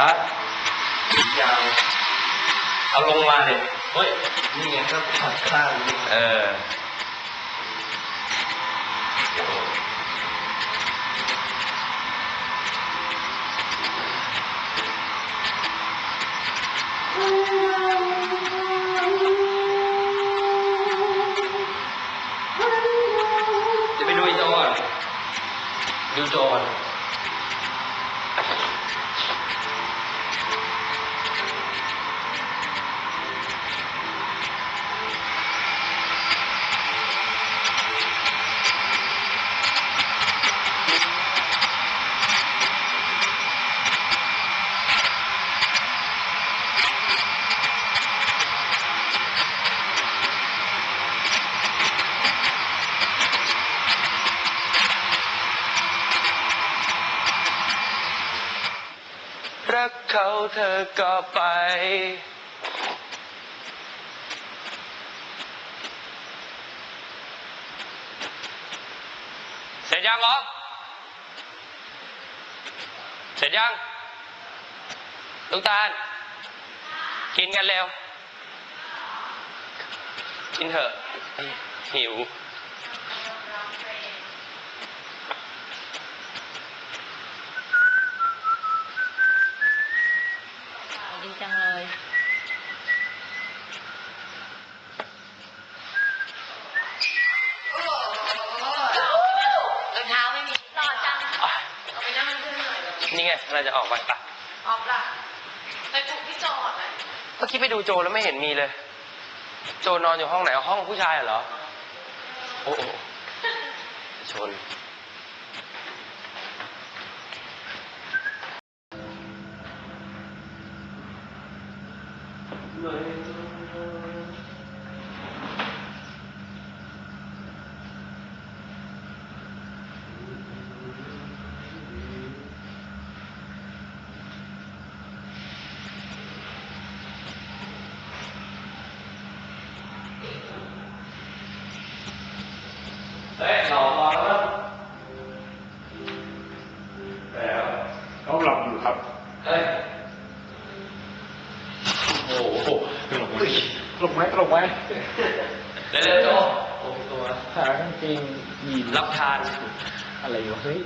ฮะยาวเอาลงมาเลยเฮ้ย นี่ไงก็ผัดข้างนี่เออจะไปดูอ้โจอนดูจอน รักเขาเธอก็ไปเสร็จยังเหรอเสร็จยังลูกตาล กินกันเร็วกินเถอะ หิว ดีจังเลย รองเท้าไม่มีต่อจัง เอาไปนั่งขึ้นหน่อย นี่ ไงเราจะออกไปปะออฟล่ะไปปลุกพี่จอดไหมเมื่อกี้ไปดูโจแล้วไม่เห็นมีเลย โจนอนอยู่ห้องไหนห้องผู้ชายเหรอ โอ้โหชนเฮ้ย หลอกมาแล้วแล้วเขาหลับอยู่ครับเฮ้ยโอ้โหตรงไหมตรงไหมเร็วๆโจโอ้ตัวขากางเกงยีนรับทาน อะไรวะเฮ้ย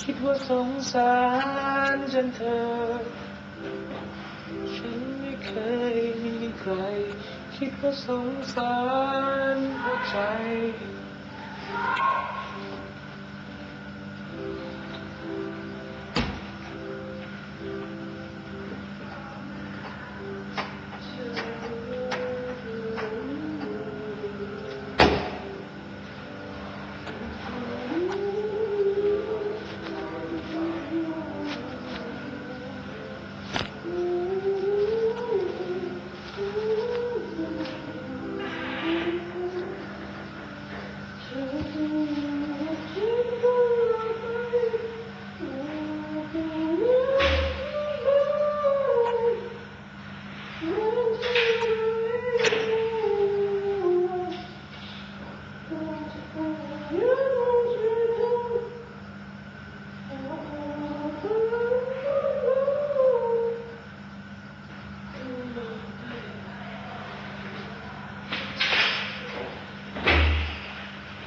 คิดว่าสงสารจนเธอ คิดว่าสงสารหัวใจ You.